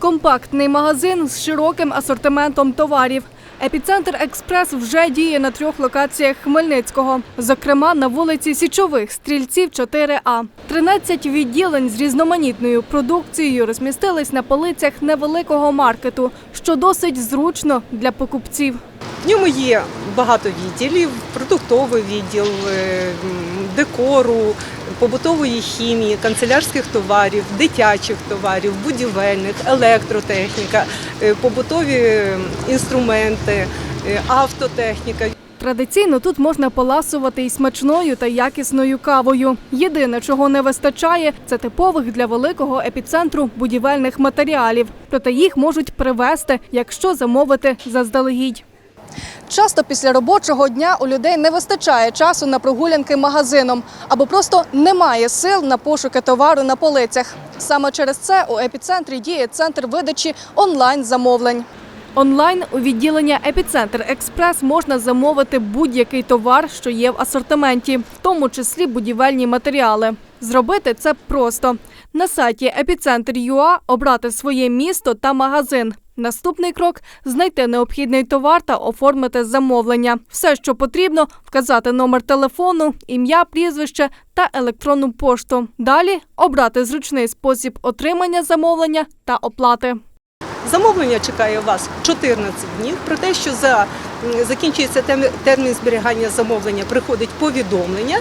Компактний магазин з широким асортиментом товарів. Епіцентр Експрес вже діє на трьох локаціях Хмельницького, зокрема на вулиці Січових стрільців 4А. 13 відділень з різноманітною продукцією розмістились на полицях невеликого маркету, що досить зручно для покупців. В ньому є багато відділів: продуктовий відділ, е, декору, побутової хімії, канцелярських товарів, дитячих товарів, будівельних, електротехніка, е, побутові е, інструменти, е, автотехніка. Традиційно тут можна поласувати і смачною та якісною кавою. Єдине, чого не вистачає, це типових для великого епіцентру будівельних матеріалів. Проте їх можуть привезти, якщо замовити заздалегідь. Часто після робочого дня у людей не вистачає часу на прогулянки магазином або просто немає сил на пошуки товару на полицях. Саме через це у епіцентрі діє центр видачі онлайн замовлень. Онлайн у відділення Епіцентр Експрес можна замовити будь-який товар, що є в асортименті, в тому числі будівельні матеріали. Зробити це просто на сайті Епіцентр.ua обрати своє місто та магазин. Наступний крок знайти необхідний товар та оформити замовлення. Все, що потрібно, вказати номер телефону, ім'я, прізвище та електронну пошту. Далі обрати зручний спосіб отримання замовлення та оплати. Замовлення чекає вас 14 днів. Про те, що за закінчується термін зберігання замовлення, приходить повідомлення.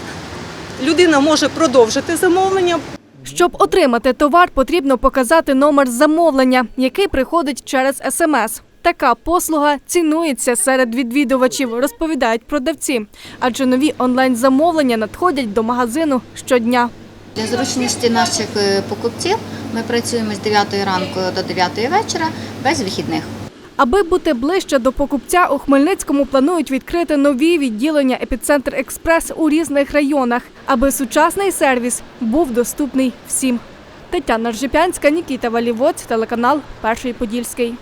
Людина може продовжити замовлення, Щоб отримати товар, потрібно показати номер замовлення, який приходить через смс. Така послуга цінується серед відвідувачів, розповідають продавці, адже нові онлайн-замовлення надходять до магазину щодня. Для зручності наших е, покупців ми працюємо з 9 ранку до 9 вечора без вихідних. Аби бути ближче до покупця, у Хмельницькому планують відкрити нові відділення Епіцентр Експрес у різних районах, аби сучасний сервіс був доступний всім. Тетяна Ржепянська, Нікіта Валівоць, телеканал Перший Подільський.